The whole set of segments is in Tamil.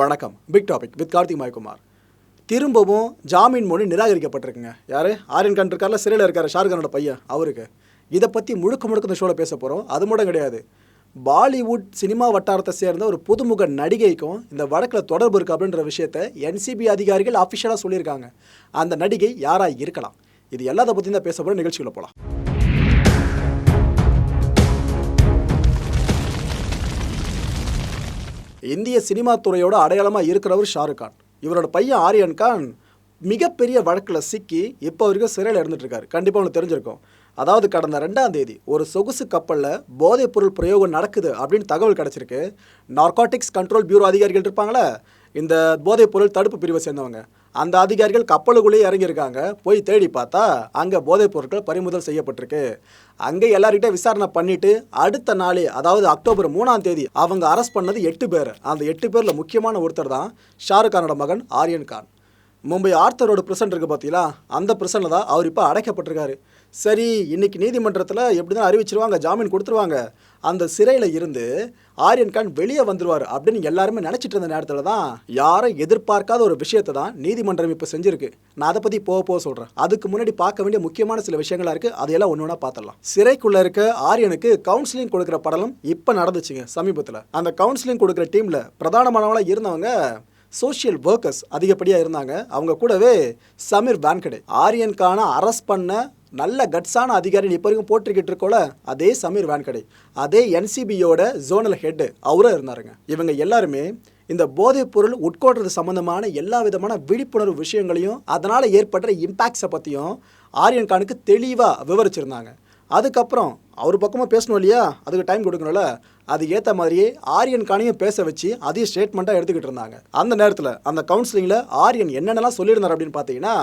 வணக்கம். Big topic with Karthik Mayakumar. திரும்பவும் ஜாமீன் மொழி நிராகரிக்கப்பட்டிருக்குங்க. யார்? ஆரியன் கான் இருக்கார்ல சிறையில் இருக்கார் ஷாருக்கானோட பையன் அவருக்கு. இதை பற்றி முழுக்க முழுக்க இந்த ஷோவில் பேச போகிறோம் அது மட்டும் கிடையாது. பாலிவுட் சினிமா வட்டாரத்தை சேர்ந்த ஒரு புதுமுக நடிகைக்கும் இந்த வழக்கில் தொடர்பு இருக்குது அப்படின்ற விஷயத்த என்சிபி அதிகாரிகள் அஃபிஷியலாக சொல்லியிருக்காங்க. அந்த நடிகை யாராக இருக்கலாம். இது எல்லாத்தை பற்றி தான் பேச போகிற நிகழ்ச்சிகளை போகலாம் இந்திய சினிமா துறையோட அடையாளமாக இருக்கிறவர் ஷாருக் கான். இவரோட பையன் ஆரியன் கான் மிகப்பெரிய வழக்கில் சிக்கி இப்போ வரைக்கும் சிறையில் இருந்துட்டுருக்காரு. கண்டிப்பாக உங்களுக்கு தெரிஞ்சிருக்கும். அதாவது கடந்த ரெண்டாம் தேதி ஒரு சொகுசு கப்பலில் போதைப் பொருள் பிரயோகம் நடக்குது அப்படின்னு தகவல் கிடச்சிருக்கு. நார்காட்டிக்ஸ் கண்ட்ரோல் பியூரோ அதிகாரிகள் இருப்பாங்களே இந்த போதைப் பொருள் தடுப்பு பிரிவை சேர்ந்தவங்க. அந்த அதிகாரிகள் கப்பலுக்குள்ளேயே இறங்கியிருக்காங்க. போய் தேடி பார்த்தா அங்கே போதைப் பொருட்கள் பறிமுதல் செய்யப்பட்டிருக்கு. அங்கே எல்லார்கிட்ட விசாரணை பண்ணிட்டு அடுத்த நாளே அதாவது அக்டோபர் மூணாம் தேதி அவங்க அரெஸ்ட் பண்ணது எட்டு பேர். அந்த எட்டு பேரில் முக்கியமான ஒருத்தர் தான் ஷாருக் கானோட மகன் ஆரியன் கான். மும்பை ஆர்த்தரோட பிரசன்ட் இருக்குது பார்த்தீங்களா அந்த பிரசனில் தான் அவர் இப்போ அடைக்கப்பட்டிருக்காரு. சரி இன்னைக்கு நீதிமன்றத்தில் எப்படி தான் அறிவிச்சிருவாங்க ஜாமீன் கொடுத்துருவாங்க அந்த சிறையில் இருந்து ஆரியன் கான் வெளியே வந்துடுவார் அப்படின்னு எல்லாருமே நினச்சிட்டு இருந்த நேரத்தில் தான் யாரும் எதிர்பார்க்காத ஒரு விஷயத்தை தான் நீதிமன்றம் இப்போ செஞ்சிருக்கு. நான் அதை பற்றி போக போக சொல்கிறேன் அதுக்கு முன்னாடி பார்க்க வேண்டிய முக்கியமான சில விஷயங்களா இருக்குது அதையெல்லாம் ஒன்று ஒன்றா பார்த்துடலாம் சிறைக்குள்ளே இருக்க ஆரியனுக்கு கவுன்சிலிங் கொடுக்குற படலம் இப்போ நடந்துச்சுங்க சமீபத்தில். அந்த கவுன்சிலிங் கொடுக்குற டீமில் பிரதானமானவங்களாக இருந்தவங்க சோஷியல் ஒர்க்கர்ஸ் அதிகப்படியாக இருந்தாங்க. அவங்க கூடவே சமீர் வான்கடே ஆரியன்கான அரெஸ்ட் பண்ண நல்ல கட்ஸான அதிகாரி இப்போ வரைக்கும் போட்டிருக்கிட்டு இருக்கோல அதே சமீர் வான்கடே அதே என்சிபியோட ஜோனல் ஹெட்டு அவரும் இருந்தாருங்க. இவங்க எல்லாருமே இந்த போதைப் பொருள் உட்கொள்றது சம்மந்தமான எல்லா விதமான விழிப்புணர்வு விஷயங்களையும் அதனால் ஏற்படுற இம்பேக்ட்ஸை பற்றியும் ஆரியன் கானுக்கு தெளிவாக விவரிச்சிருந்தாங்க. அதுக்கப்புறம் அவர் பக்கமாக பேசணும் இல்லையா? அதுக்கு டைம் கொடுக்கணும்ல? அது ஏற்ற மாதிரியே ஆரியன் கானையும் பேச வச்சு அதையும் ஸ்டேட்மெண்ட்டாக எடுத்துக்கிட்டு இருந்தாங்க. அந்த நேரத்தில் அந்த கவுன்சிலிங்கில் ஆரியன் என்னென்னலாம் சொல்லியிருந்தார் அப்படின்னு பார்த்தீங்கன்னா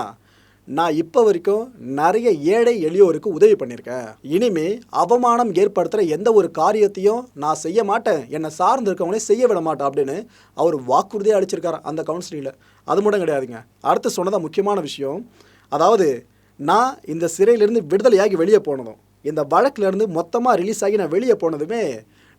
நான் இப்போ வரைக்கும் நிறைய ஏழை எளியோருக்கு உதவி பண்ணியிருக்கேன். இனிமே அவமானம் ஏற்படுத்துகிற எந்த ஒரு காரியத்தையும் நான் செய்ய மாட்டேன். என்னை சார்ந்து இருக்கவங்களே செய்ய விட மாட்டேன் அப்படின்னு அவர் வாக்குறுதியாக அளிச்சிருக்காரு அந்த கவுன்சிலிங்கில் அது மட்டும் கிடையாதுங்க. அடுத்து சொன்னதான் முக்கியமான விஷயம் அதாவது நான் இந்த சிறையிலிருந்து விடுதலையாகி வெளியே போனதும் இந்த வழக்கிலேருந்து மொத்தமாக ரிலீஸ் ஆகி நான் வெளியே போனதுமே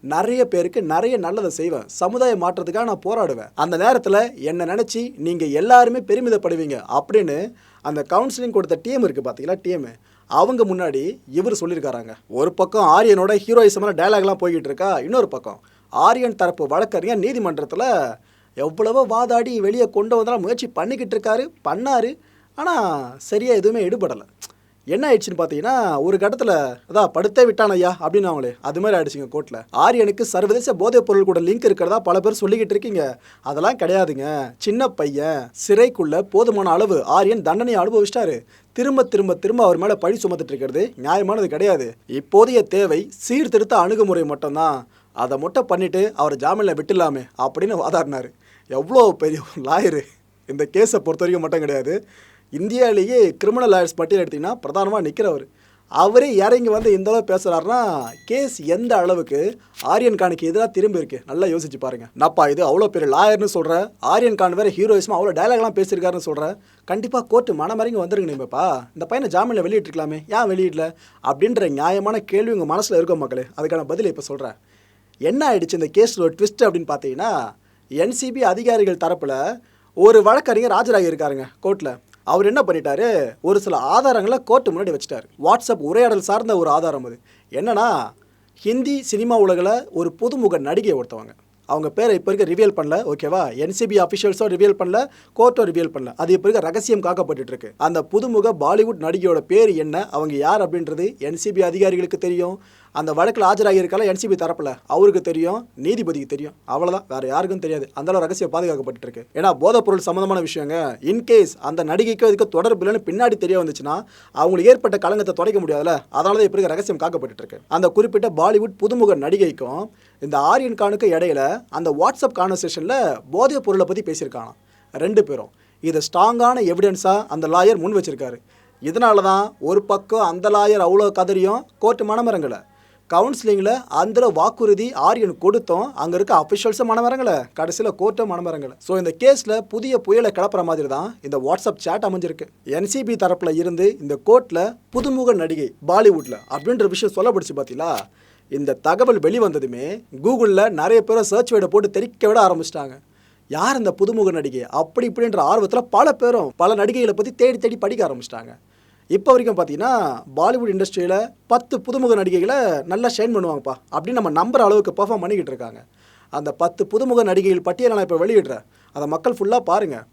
நிறைய பேருக்கு நிறைய நல்லதை செய்வேன். சமுதாய மாற்றத்துக்காக நான் போராடுவேன். அந்த நேரத்தில் என்னை நினச்சி நீங்கள் எல்லாருமே பெருமிதப்படுவீங்க அப்படின்னு அந்த கவுன்சிலிங் கொடுத்த டீம் இருக்குது பார்த்தீங்களா டீமு அவங்க முன்னாடி இவர் சொல்லியிருக்காராங்க. ஒரு பக்கம் ஆரியனோட ஹீரோயிசமான டைலாக்லாம் போய்கிட்டு இருக்கா? இன்னொரு பக்கம் ஆரியன் தரப்பு வழக்கறிஞர் நீதிமன்றத்தில் எவ்வளவோ வாதாடி வெளியே கொண்டு வந்தாலும் முயற்சி பண்ணிக்கிட்டு இருக்காரு பண்ணார். ஆனால் சரியாக எதுவுமே ஈடுபடலை. என்ன ஆயிடுச்சுன்னு பார்த்தீங்கன்னா ஒரு கட்டத்தில் அதான் படுத்தே விட்டான் ஐயா அப்படின்னு அவங்களே. அது மாதிரி ஆயிடுச்சுங்க கோர்ட்டில் ஆரியனுக்கு சர்வதேச போதைப் பொருள் கூட லிங்க் இருக்கிறதா பல பேர் சொல்லிக்கிட்டு இருக்கீங்க. அதெல்லாம் கிடையாதுங்க. சின்ன பையன் சிறைக்குள்ள போதுமான அளவு ஆரியன் தண்டனையை அனுபவிச்சிட்டாரு. திரும்ப திரும்ப திரும்ப அவர் மேலே பழி சுமத்துட்டு இருக்கிறது நியாயமானது கிடையாது. இப்போதைய தேவை சீர்திருத்த அணுகுமுறை மட்டும்தான். அதை மட்டும் பண்ணிட்டு அவர் ஜாமீனில் விட்டுலாமே அப்படின்னு வாதாடினார். எவ்வளோ பெரிய லாயரு. இந்த கேஸை பொறுத்த வரைக்கும் மட்டும் கிடையாது. இந்தியாவிலேயே கிரிமினல் லாயர்ஸ் பட்டியல் எடுத்திங்கன்னா பிரதானமாக நிற்கிறவர் அவரே இறங்கி வந்து இந்த அளவு பேசுகிறாருன்னா கேஸ் எந்த அளவுக்கு ஆரியன் கானுக்கு எதிராக திரும்பி இருக்கு? நல்லா யோசிச்சு பாருங்க. நப்பா இது அவ்வளோ பெரிய லாயர்னு சொல்கிறேன் ஆரியன் கான் வேறு ஹீரோயிஸ்மா அவ்வளோ டைலாக்லாம் பேசியிருக்காருன்னு சொல்கிறேன் கண்டிப்பாக கோர்ட்டு மனமறிங்க வந்துருங்க நீங்கப்பா. இந்த பையனை ஜாமீனில் வெளியிட்டிருக்கலாமே. ஏன் வெளியிடல? அப்படின்ற நியாயமான கேள்வி உங்கள் மனசில் இருக்கும் மக்களே? அதுக்கான பதில் இப்போ சொல்கிறேன் என்ன ஆயிடுச்சு இந்த கேஸில் ட்விஸ்ட் அப்படின்னு பார்த்தீங்கன்னா என்சிபி அதிகாரிகள் தரப்பில் ஒரு வழக்கறிஞர் ஆஜராகி இருக்காருங்க கோர்ட்டில் அவர் என்ன பண்ணிட்டாரு? ஒரு சில ஆதாரங்களை கோர்ட்டு முன்னாடி வச்சுட்டாரு. வாட்ஸ்அப் உரையாடல் சார்ந்த ஒரு ஆதாரம் அது. என்னன்னா ஹிந்தி சினிமா உலகில் ஒரு புதுமுக நடிகை ஒருத்தவங்க. அவங்க பேரை இப்போ இருக்க ரிவியல் பண்ணல ஓகேவா என்சிபி அஃபிஷியல்ஸோ ரிவியல் பண்ணல கோர்ட்டோ ரிவியல் பண்ணல. அது இப்போ இருக்க ரகசியம் காக்கப்பட்டு இருக்கு. அந்த புதுமுக பாலிவுட் நடிகையோட பேர் என்ன? அவங்க யார் அப்படின்றது என்சிபி அதிகாரிகளுக்கு தெரியும். அந்த வழக்கில் ஆஜராகி இருக்கல என்சிபி தரப்பில். அவருக்கு தெரியும் நீதிபதிக்கு தெரியும். அவ்வளோதான் வேறு யாருக்கும் தெரியாது. அந்தளவு ரகசியம் பாதுகாக்கப்பட்டு இருக்கு ஏன்னா போதைப்பொருள் சம்மந்தமான விஷயங்க இன்கேஸ் அந்த நடிகைக்கும் இதுக்கு தொடர்பு இல்லைன்னு பின்னாடி தெரிய வந்துச்சுன்னா அவங்களுக்கு ஏற்பட்ட களங்கத்தை தொடைக்க முடியாதுல்ல. அதனால தான் இப்படி ரகசியம் காக்கப்பட்டு இருக்கு அந்த குறிப்பிட்ட பாலிவுட் புதுமுக நடிகைக்கும் இந்த ஆரியன் கானுக்கு இடையில அந்த வாட்ஸ்அப் கான்வர்சேஷனில் போதைப் பொருளை பற்றி பேசியிருக்கானா ரெண்டு பேரும். இதை ஸ்ட்ராங்கான எவிடன்ஸாக அந்த லாயர் முன் வச்சிருக்காரு. இதனால தான் ஒரு பக்கம் அந்த லாயர் அவ்வளோ கதறியும் கோர்ட்டு மனமரங்களை கவுன்சிலிங்கில் அந்த வாக்குறுதி ஆரியன் கொடுத்தோம். அங்கே இருக்க அஃபிஷியல்ஸும் மனமரங்களை கடைசியில் கோர்ட்டும் மனமரங்களை ஸோ இந்த கேஸில் புதிய புயலை கிளப்புற மாதிரி தான் இந்த வாட்ஸ்அப் சேட் அமைஞ்சிருக்கு. என்சிபி தரப்பில் இருந்து இந்த கோர்ட்டில் புதுமுக நடிகை பாலிவுட்டில் அப்படின்ற விஷயம் சொல்லப்படுச்சு பார்த்தீங்களா இந்த தகவல் வெளிவந்ததுமே கூகுளில் நிறைய பேரை சர்ச் வேர்டை போட்டு தெரிக்க விட ஆரம்பிச்சிட்டாங்க. யார் இந்த புதுமுக நடிகை? அப்படி இப்படின்ற ஆர்வத்தில் பல பேரும் பல நடிகைகளை பற்றி தேடி தேடி படிக்க ஆரம்பிச்சிட்டாங்க. இப்போ வரைக்கும் பார்த்தீங்கன்னா பாலிவுட் இண்டஸ்ட்ரியில் பத்து புதுமுக நடிகைகளை நல்லா ஷைன் பண்ணுவாங்கப்பா. அப்படின்னு நம்ம நம்புற அளவுக்கு பெர்ஃபார்ம் பண்ணிக்கிட்டு இருக்காங்க. அந்த பத்து புதுமுக நடிகைகள் பட்டியலை நான் இப்போ வெளியிடுறேன். அதை மக்கள் ஃபுல்லாக பாருங்கள்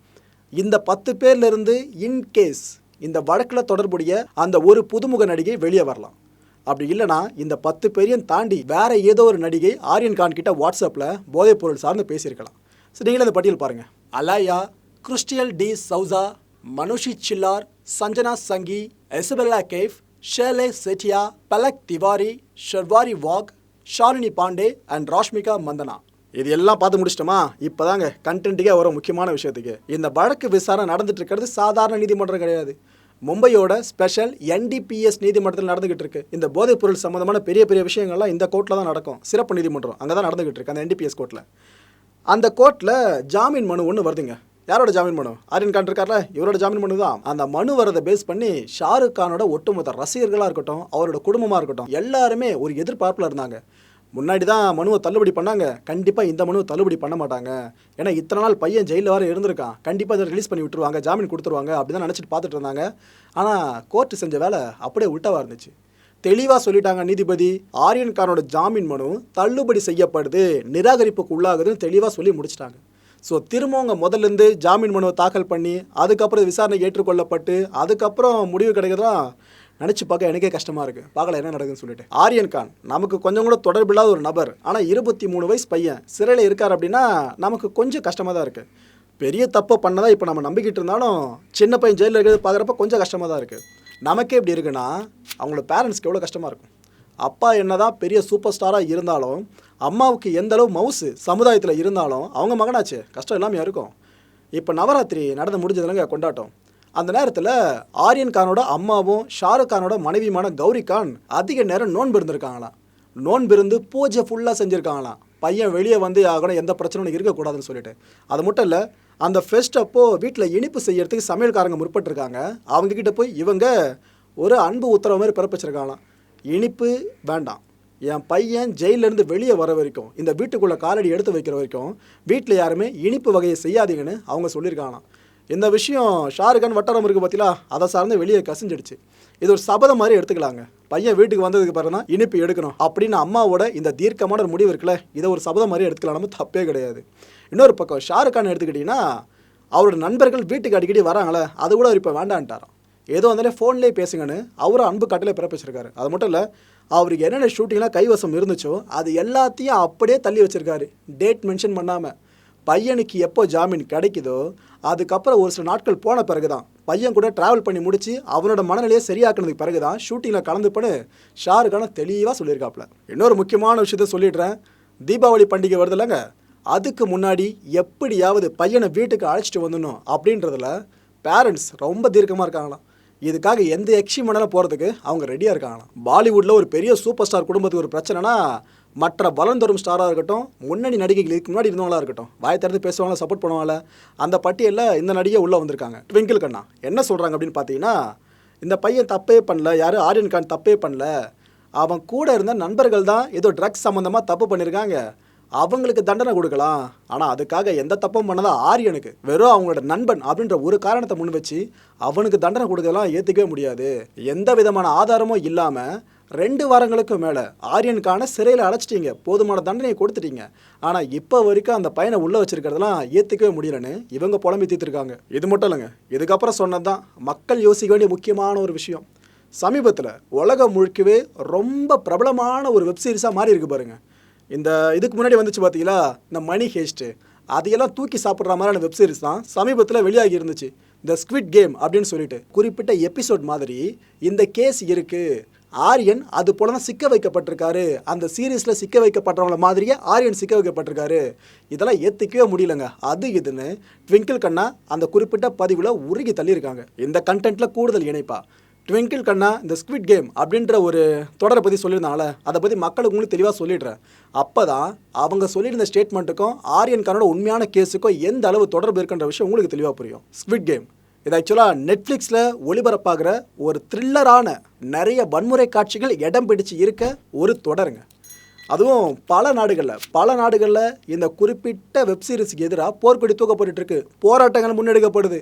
இந்த பத்து பேர்லேருந்து இன்கேஸ் இந்த வழக்கில் தொடர்புடைய அந்த ஒரு புதுமுக நடிகை வெளியே வரலாம். அப்படி இல்லைனா இந்த பத்து பேரையும் தாண்டி வேற ஏதோ ஒரு நடிகை ஆரியன் கான் கிட்ட வாட்ஸ்அப்பில் போதைப் பொருள் சார்ந்து பேசியிருக்கலாம். ஸோ நீங்களே அந்த பட்டியல் பாருங்கள் அலாயா கிறிஸ்டியல் டி சௌசா மனுஷி சில்லார் சஞ்சனா சங்கி எசபெல்லா கேஃப் ஷேலே செட்டியா பலக் திவாரி ஷர்வாரி வாக் ஷாலினி பாண்டே அண்ட் ராஷ்மிகா மந்தனா. இது எல்லாம் பார்த்து முடிச்சிட்டோமா? இப்போதாங்க கண்டென்ட்டுக்கே வரும் முக்கியமான விஷயத்துக்கு. இந்த வழக்கு விசாரணை நடந்துட்டு இருக்கிறது சாதாரண நீதிமன்றம் கிடையாது. மும்பையோட ஸ்பெஷல் என்டிபிஎஸ் நீதிமன்றத்தில் நடந்துகிட்டு இருக்கு இந்த போதைப் பொருள் சம்மந்தமான பெரிய பெரிய விஷயங்கள்லாம் இந்த கோர்ட்டில் தான் நடக்கும். சிறப்பு நீதிமன்றம். அங்கே தான் நடந்துகிட்டு இருக்கு அந்த என்டிபிஎஸ் கோர்ட்டில் அந்த கோர்ட்டில் ஜாமீன் மனு ஒன்று வருதுங்க. யாரோட ஜாமீன் மனு? ஆரியன் கான் இருக்கார்ல இவரோட ஜாமீன் மனு தான். அந்த மனு வரதை பேஸ் பண்ணி ஷாருக் கானோட ஒட்டுமொத்த ரசிகர்களாக இருக்கட்டும் அவரோட குடும்பமாக இருக்கட்டும் எல்லாருமே ஒரு எதிர்பார்ப்பில் இருந்தாங்க. முன்னாடி தான் மனுவை தள்ளுபடி பண்ணாங்க. கண்டிப்பாக இந்த மனுவை தள்ளுபடி பண்ண மாட்டாங்க. ஏன்னா இத்தனை நாள் பையன் ஜெயிலில் வர இருந்திருக்கான். கண்டிப்பாக இதை ரிலீஸ் பண்ணி விட்டுருவாங்க ஜாமீன் கொடுத்துருவாங்க அப்படி தான் நினச்சிட்டு பார்த்துட்டு இருந்தாங்க. ஆனால் கோர்ட்டு செஞ்ச வேலை அப்படியே உல்ட்டாவாக இருந்துச்சு. தெளிவாக சொல்லிட்டாங்க நீதிபதி ஆரியன் கானோட ஜாமீன் மனு தள்ளுபடி செய்யப்படுது நிராகரிப்புக்கு உள்ளாகுதுன்னு தெளிவாக சொல்லி முடிச்சிட்டாங்க. ஸோ திரும்பவங்க முதல்லேருந்து ஜாமீன் மனுவை தாக்கல் பண்ணி அதுக்கப்புறம் விசாரணை ஏற்றுக்கொள்ளப்பட்டு அதுக்கப்புறம் முடிவு கிடைக்கிறதா நினச்சி பார்க்க எனக்கே கஷ்டமாக இருக்குது பார்க்கல என்ன நடக்குதுன்னு சொல்லிட்டு. ஆரியன் கான் நமக்கு கொஞ்சம் கூட தொடர்பில்லாத ஒரு நபர் ஆனால் இருபத்தி மூணு வயசு பையன் சிறையில் இருக்கார் அப்படின்னா நமக்கு கொஞ்சம் கஷ்டமாக தான் இருக்குது பெரிய தப்பை பண்ணதான் இப்போ நம்ம நம்பிக்கிட்டு இருந்தாலும் சின்ன பையன் ஜெயிலில் இருக்கிறது பார்க்குறப்ப கொஞ்சம் கஷ்டமாக தான் இருக்குது நமக்கே இப்படி இருக்குன்னா அவங்களோட பேரண்ட்ஸ்க்கு எவ்வளோ கஷ்டமாக இருக்கும்? அப்பா என்னதான் பெரிய சூப்பர் ஸ்டாராக இருந்தாலும் அம்மாவுக்கு எந்த அளவு மவுசு சமுதாயத்தில் இருந்தாலும் அவங்க மகனாச்சு கஷ்டம் எல்லாமே இருக்கும். இப்போ நவராத்திரி நடந்து முடிஞ்சதுலங்க கொண்டாட்டம். அந்த நேரத்தில் ஆரியன் கானோட அம்மாவும் ஷாருக் கானோட மனைவியுமான கௌரி கான் அதிக நேரம் நோன்பு இருந்திருக்காங்களாம். நோன்பு இருந்து பூஜை ஃபுல்லாக செஞ்சுருக்காங்களாம். பையன் வெளியே வந்து ஆகணும் எந்த பிரச்சனையும் இருக்கக்கூடாதுன்னு சொல்லிட்டு. அது மட்டும் இல்லை அந்த ஃபெஸ்ட் அப்போது வீட்டில் இனிப்பு செய்யறதுக்கு சமையல்காரங்க முற்பட்டிருக்காங்க. அவங்கக்கிட்ட போய் இவங்க ஒரு அன்பு உத்தரவு மாதிரி பிறப்பிச்சிருக்காங்களாம். இனிப்பு வேண்டாம். என் பையன் ஜெயிலேருந்து வெளியே வர வரைக்கும் இந்த வீட்டுக்குள்ளே காலடி எடுத்து வைக்கிற வரைக்கும் வீட்டில் யாருமே இனிப்பு வகையை செய்யாதீங்கன்னு அவங்க சொல்லியிருக்காங்களாம். இந்த விஷயம் ஷாருக்கான் வட்டாரம் இருக்குது பார்த்தீங்களா அதை சார்ந்து வெளியே கசிஞ்சிடுச்சு. இது ஒரு சபதம் மாதிரி எடுத்துக்கலாங்க. பையன் வீட்டுக்கு வந்ததுக்கு பிறகு தான் இனிப்பு எடுக்கணும் அப்படின்னு அம்மாவோட இந்த தீர்க்கமான ஒரு முடிவு இருக்குல்ல இதை ஒரு சபதம் மாதிரி எடுத்துக்கலாம் தப்பே கிடையாது. இன்னொரு பக்கம் ஷாருக்கான் எடுத்துக்கிட்டிங்கன்னா அவரோட நண்பர்கள் வீட்டுக்கு அடிக்கடி வராங்களே அது கூட அவர் இப்போ வேண்டான்ட்டாராம். ஏதோ வந்தாலே ஃபோன்லேயே பேசுங்கன்னு அவரும் அன்பு கட்டளை பிறப்பிச்சிருக்காரு. அது மட்டும் இல்லை அவருக்கு என்னென்ன ஷூட்டிங்லாம் கைவசம் இருந்துச்சோ அது எல்லாத்தையும் அப்படியே தள்ளி வச்சுருக்காரு. டேட் மென்ஷன் பண்ணாமல் பையனுக்கு எப்போ ஜாமீன் கிடைக்குதோ அதுக்கப்புறம் ஒரு சில நாட்கள் போன பிறகு தான் பையன் கூட ட்ராவல் பண்ணி முடிச்சு அவனோட மனநிலையை சரியாக்குனதுக்கு பிறகு தான் ஷூட்டிங்கில் கலந்துப்பன்னு ஷாருக்கான தெளிவாக சொல்லியிருக்காப்புல. இன்னொரு முக்கியமான விஷயத்த சொல்லிடுறேன். தீபாவளி பண்டிகை வருது இல்லைங்க. அதுக்கு முன்னாடி எப்படியாவது பையனை வீட்டுக்கு அழைச்சிட்டு வந்துடணும் அப்படின்றதுல பேரண்ட்ஸ் ரொம்ப தீர்க்கமாக இருக்காங்களாம். இதுக்காக எந்த எக்ஸ்ட்ரீம் போகிறதுக்கு அவங்க ரெடியாக இருக்காங்களாம். பாலிவுட்டில் ஒரு பெரிய சூப்பர் ஸ்டார் குடும்பத்துக்கு ஒரு பிரச்சனைனா மற்ற பலன் தரும் ஸ்டாராக இருக்கட்டும் முன்னணி நடிகைகள் இதுக்கு முன்னாடி இருந்தவங்களா இருக்கட்டும் வாய் திறந்து பேசுவாங்களா சப்போர்ட் பண்ணுவாங்கள அந்த பட்டியலில் இந்த நடிகை உள்ளே வந்திருக்காங்க. ட்விங்கிள் கண்ணா என்ன சொல்கிறாங்க அப்படின்னு பார்த்தீங்கன்னா இந்த பையன் தப்பே பண்ணல யாரும் ஆரியன் கான் தப்பே பண்ணல அவன் கூட இருந்த நண்பர்கள் தான் ஏதோ ட்ரக்ஸ் சம்மந்தமாக தப்பு பண்ணியிருக்காங்க அவங்களுக்கு தண்டனை கொடுக்கலாம். ஆனால் அதுக்காக எந்த தப்பும் பண்ணதா ஆரியனுக்கு வெறும் அவங்களோட நண்பன் அப்படின்ற ஒரு காரணத்தை முன் வச்சு அவனுக்கு தண்டனை கொடுக்கலாம் ஏற்றுக்கவே முடியாது. எந்த விதமான ஆதாரமும் இல்லாமல் ரெண்டு வாரங்களுக்கு மேலே ஆரியனுக்கான சிறையில் அடைச்சிட்டிங்க. போதுமான தண்டனையை கொடுத்துட்டீங்க. ஆனால் இப்போ வரைக்கும் அந்த பையனை உள்ளே வச்சிருக்கிறதெல்லாம் ஏற்றுக்கவே முடியலன்னு இவங்க புலம்பி தீர்த்துருக்காங்க. இது மட்டும் இல்லைங்க. இதுக்கப்புறம் சொன்னது தான் மக்கள் யோசிக்க வேண்டிய முக்கியமான ஒரு விஷயம். சமீபத்தில் உலகம் முழுக்கவே ரொம்ப பிரபலமான ஒரு வெப்சீரிஸாக மாறி இருக்கு பாருங்கள் இந்த இதுக்கு முன்னாடி வந்துச்சு பார்த்தீங்களா இந்த மணி ஹேஸ்ட்டு அதையெல்லாம் தூக்கி சாப்பிட்ற மாதிரியான வெப் சீரிஸ் தான் சமீபத்தில் வெளியாகி இருந்துச்சு. இந்த ஸ்குவிட் கேம் அப்படின்னு சொல்லிட்டு குறிப்பிட்ட எபிசோட் மாதிரி இந்த கேஸ் இருக்குது ஆரியன் அது போல தான் சிக்க வைக்கப்பட்டிருக்காரு. அந்த சீரீஸில் சிக்க வைக்கப்படுறவங்கள மாதிரியே ஆரியன் சிக்க வைக்கப்பட்டிருக்காரு. இதெல்லாம் ஏற்றுக்கவே முடியலங்க. அது இதுன்னு ட்விங்கிள் கண்ணா அந்த குறிப்பிட்ட பதிவில் உருகி தள்ளியிருக்காங்க. இந்த கண்டென்ட்டில் கூடுதல் இணைப்பா. ட்விங்கிள் கண்ணா இந்த ஸ்குவிட் கேம் அப்படின்ற ஒரு தொடரை பற்றி சொல்லியிருந்தாங்களே அதை பற்றி மக்களுக்கு உங்களுக்கு தெளிவாக சொல்லிடுறேன். அப்போ தான் அவங்க சொல்லியிருந்த ஸ்டேட்மெண்ட்டுக்கும் ஆரியன் கானோட உண்மையான கேஸுக்கும் எந்த அளவு தொடர்பு இருக்குன்ற விஷயம் உங்களுக்கு தெளிவாக புரியும். ஸ்குவிட் கேம் இது ஆக்சுவலாக நெட்ஃப்ளிக்ஸில் ஒளிபரப்பாகிற ஒரு த்ரில்லரான நிறைய வன்முறை காட்சிகள் இடம் பிடிச்சு இருக்க ஒரு தொடருங்க. அதுவும் பல நாடுகளில் பல நாடுகளில் இந்த குறிப்பிட்ட வெப்சீரிஸ்க்கு எதிராக போர்க்கொடி தூக்கப்பட்டு இருக்கு. போராட்டங்கள் முன்னெடுக்கப்படுது.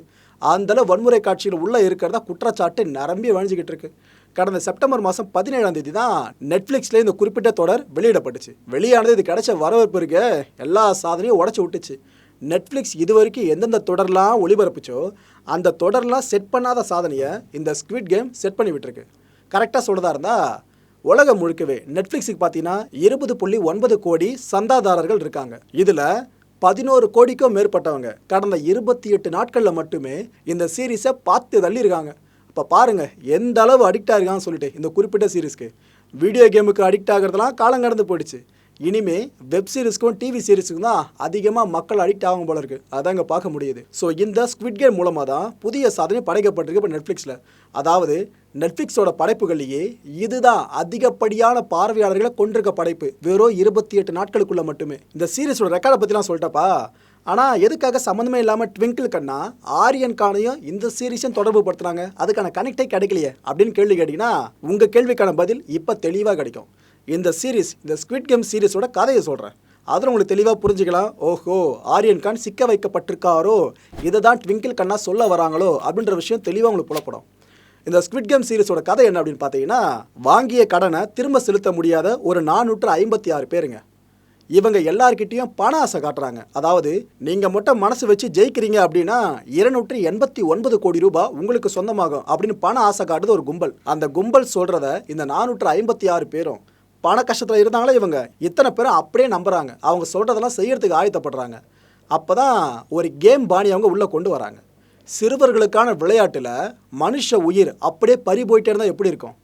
அந்தளவு வன்முறை காட்சிகள் உள்ளே இருக்கிறதா குற்றச்சாட்டு நிரம்பி வழிஞ்சிக்கிட்டு இருக்கு. கடந்த செப்டம்பர் மாதம் பதினேழாம் தேதி தான் நெட்ஃப்ளிக்ஸில் இந்த குறிப்பிட்ட தொடர் வெளியிடப்பட்டுச்சு. வெளியானது இது கிடைச்ச வரவேற்பு இருக்க எல்லா சாதனையும் உடச்சி விட்டுச்சு. நெட்ஃப்ளிக்ஸ் இது வரைக்கும் எந்தெந்த தொடர்லாம் ஒளிபரப்புச்சோ அந்த தொடர்லாம் செட் பண்ணாத சாதனையை இந்த ஸ்குவிட் கேம் செட் பண்ணி விட்டுருக்கு. கரெக்டாக சொல்கிறதா இருந்தால் உலகம் முழுக்கவே நெட்ஃப்ளிக்ஸுக்கு பார்த்தீங்கன்னா இருபது புள்ளி ஒன்பது கோடி சந்தாதாரர்கள் இருக்காங்க. இதில் பதினோரு கோடிக்கும் மேற்பட்டவங்க கடந்த இருபத்தி எட்டு நாட்களில் மட்டுமே இந்த சீரீஸை பார்த்து தள்ளியிருக்காங்க. இப்போ பாருங்கள் எந்த அளவு அடிக்ட் ஆகிருக்கான்னு சொல்லிட்டு இந்த குறிப்பிட்ட சீரிஸ்க்கு வீடியோ கேமுக்கு அடிக்ட் ஆகிறதுலாம் காலம் கடந்து போயிடுச்சு. இனிமே வெப் சீரிஸ்க்கும் டிவி சீரிஸுக்கும் தான் அதிகமாக மக்கள் அடிக்ட் ஆகும் போல இருக்கு. அதான் பார்க்க முடியுது. ஸோ இந்த ஸ்குவிட் கேம் மூலமாக தான் புதிய சாதனை படைக்கப்பட்டிருக்கு இப்போ நெட்ஃப்ளிக்ஸில் அதாவது நெட்ஃப்ளிக்ஸோட படைப்புகள்லேயே இதுதான் அதிகப்படியான பார்வையாளர்களை கொண்டிருக்க படைப்பு. வெறும் இருபத்தி எட்டு நாட்களுக்குள்ள மட்டுமே. இந்த சீரிஸோட ரெக்கார்டை பற்றிலாம் சொல்லிட்டப்பா ஆனால் எதுக்காக சம்மந்தமே இல்லாமல் ட்விங்கிள் கண்ணா ஆரியன் கானையும் இந்த சீரீஸும் தொடர்பு படுத்துனாங்க அதுக்கான கனெக்டே கிடைக்கலையே அப்படின்னு கேள்வி கேட்டிங்கன்னா உங்கள் கேள்விக்கான பதில் இப்போ தெளிவாக கிடைக்கும். இந்த சீரிஸ் இந்த ஸ்குவிட் கேம் சீரீஸோட கதையை சொல்கிறேன் அதில் உங்களுக்கு தெளிவாக புரிஞ்சுக்கலாம். ஓஹோ ஆரியன் கான் சிக்க வைக்கப்பட்டிருக்காரோ? இதை தான் ட்விங்கிள் கண்ணா சொல்ல வராங்களோ? அப்படின்ற விஷயம் தெளிவாக உங்களுக்கு புலப்படும். இந்த ஸ்குவிட் கேம் சீரிஸோட கதை என்ன அப்படின்னு பார்த்தீங்கன்னா வாங்கிய கடனை திரும்ப செலுத்த முடியாத ஒரு நானூற்று ஐம்பத்தி ஆறு பேருங்க. இவங்க எல்லார்கிட்டேயும் பண ஆசை காட்டுறாங்க. அதாவது நீங்கள் மட்டும் மனசு வச்சு ஜெயிக்கிறீங்க அப்படின்னா இருநூற்றி எண்பத்தி ஒன்பது கோடி ரூபாய் உங்களுக்கு சொந்தமாகும் அப்படின்னு பண ஆசை காட்டுது ஒரு கும்பல். அந்த கும்பல் சொல்கிறத இந்த நானூற்று ஐம்பத்தி ஆறு பேரும் பண கஷ்டத்தில் இருந்தாங்களே இவங்க. இத்தனை பேரும் அப்படியே நம்புகிறாங்க அவங்க சொல்கிறதெல்லாம் செய்யறதுக்கு ஆயத்தப்படுறாங்க. அப்போ தான் ஒரு கேம் பாணி அவங்க உள்ளே கொண்டு வராங்க. சிறுவர்களுக்கான விளையாட்டில் மனுஷ உயிர் அப்படியே பறி போயிட்டே இருந்தால் எப்படி இருக்கும்?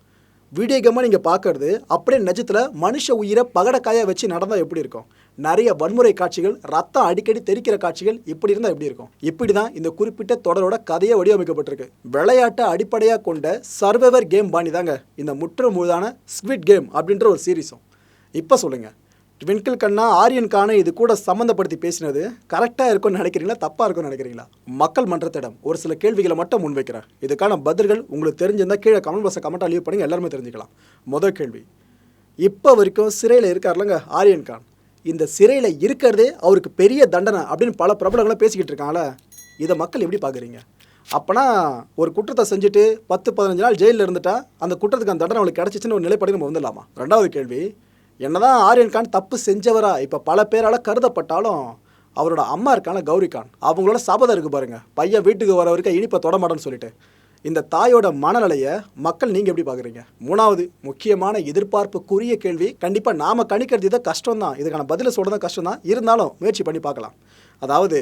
வீடியோ கேமாக நீங்கள் பார்க்கறது அப்படியே நிஜத்தில் மனுஷ உயிரை பகடக்காயாக வச்சு நடந்தால் எப்படி இருக்கும்? நிறைய வன்முறை காட்சிகள் ரத்தம் அடிக்கடி தெறிக்கிற காட்சிகள் இப்படி இருந்தால் எப்படி இருக்கும்? இப்படி தான் இந்த குறிப்பிட்ட தொடரோட கதையை வடிவமைக்கப்பட்டிருக்கு. விளையாட்டை அடிப்படையாக கொண்ட சர்வைவர் கேம் பாணி தாங்க இந்த முற்று முழுதான ஸ்குவிட் கேம் அப்படின்ற ஒரு சீரீஸும் இப்போ சொல்லுங்கள் ட்வின்கிள் கண்ணா ஆரியன் கானை இது கூட சம்மந்தப்படுத்தி பேசினது கரெக்டாக இருக்கும்னு நினைக்கிறீங்களா? தப்பாக இருக்கும்னு நினைக்கிறீங்களா? மக்கள் மன்றத்திடம் ஒரு சில கேள்விகளை மட்டும் முன்வைக்கிறேன் இதுக்கான பதில்கள் உங்களுக்கு தெரிஞ்சிருந்தால் கீழே கமெண்ட் பாக்ஸை கமெண்ட்டாக லீவ் பண்ணி எல்லாருமே தெரிஞ்சுக்கலாம். முதல் கேள்வி. இப்போ வரைக்கும் சிறையில் இருக்கார்லங்க ஆரியன் கான். இந்த சிறையில் இருக்கிறதே அவருக்கு பெரிய தண்டனை அப்படின்னு பல பிரபலங்களை பேசிக்கிட்டு இருக்காங்களே இதை மக்கள் எப்படி பார்க்குறீங்க அப்போனா ஒரு குற்றத்தை செஞ்சுட்டு பத்து பதினஞ்சு நாள் ஜெயிலில் இருந்துட்டா அந்த குற்றத்துக்கு அந்த தண்டனை அவங்களுக்கு கிடச்சிச்சின்னு ஒரு நிலைப்படி நம்ம வந்துடலாமா? ரெண்டாவது கேள்வி. என்னதான் ஆரியன் கான் தப்பு செஞ்சவரா இப்போ பல பேரால் கருதப்பட்டாலும் அவரோட அம்மா இருக்கான கௌரி கான். அவங்களோட சபதம் இருக்கு பாருங்க. பையன் வீட்டுக்கு வர வரைக்கும் இனிப்பை தொடமாட்டேன்னு சொல்லிட்டு. இந்த தாயோட மனநிலையை மக்கள் நீங்கள் எப்படி பார்க்குறீங்க மூணாவது முக்கியமான எதிர்பார்ப்புக்குரிய கேள்வி. கண்டிப்பாக நாம் கணிக்கிறது இதை கஷ்டம் தான் இதுக்கான பதிலை சொல்கிறது கஷ்டம் தான் இருந்தாலும் முயற்சி பண்ணி பார்க்கலாம். அதாவது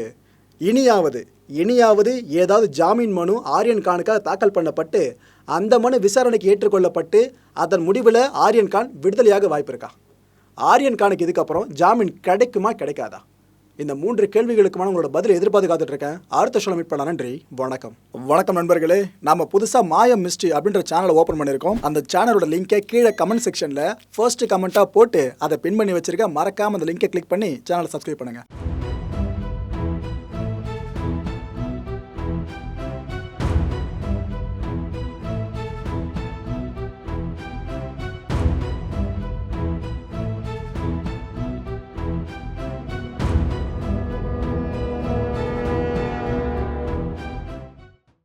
இனியாவது இனியாவது ஏதாவது ஜாமீன் மனு ஆரியன் கானுக்காக தாக்கல் பண்ணப்பட்டு அந்த மனு விசாரணைக்கு ஏற்றுக்கொள்ளப்பட்டு அதன் முடிவில் ஆரியன் கான் விடுதலையாக வாய்ப்பு இருக்கா? ஆரியன் கானுக்கு இதுக்கப்புறம் ஜாமீன் கிடைக்குமா கிடைக்காதா? இந்த மூன்று கேள்விகளுக்குமான உங்களோட பதில் எதிர்பார்த்து காத்துட்ருக்கேன் அடுத்த ஷோல மீட் நன்றி. வணக்கம். வணக்கம் நண்பர்களே. நாம் புதுசாக மாயம் மிஸ்ட்ரி அப்படின்ற சேனலை ஓப்பன் பண்ணியிருக்கோம். அந்த சேனலோட லிங்கை கீழே கமெண்ட் செக்ஷனில் ஃபர்ஸ்ட் கமெண்ட்டாக போட்டு அதை பின் பண்ணி வச்சிருக்க மறக்காம அந்த லிங்கை கிளிக் பண்ணி சேனலை சப்ஸ்கிரைப் பண்ணுங்கள்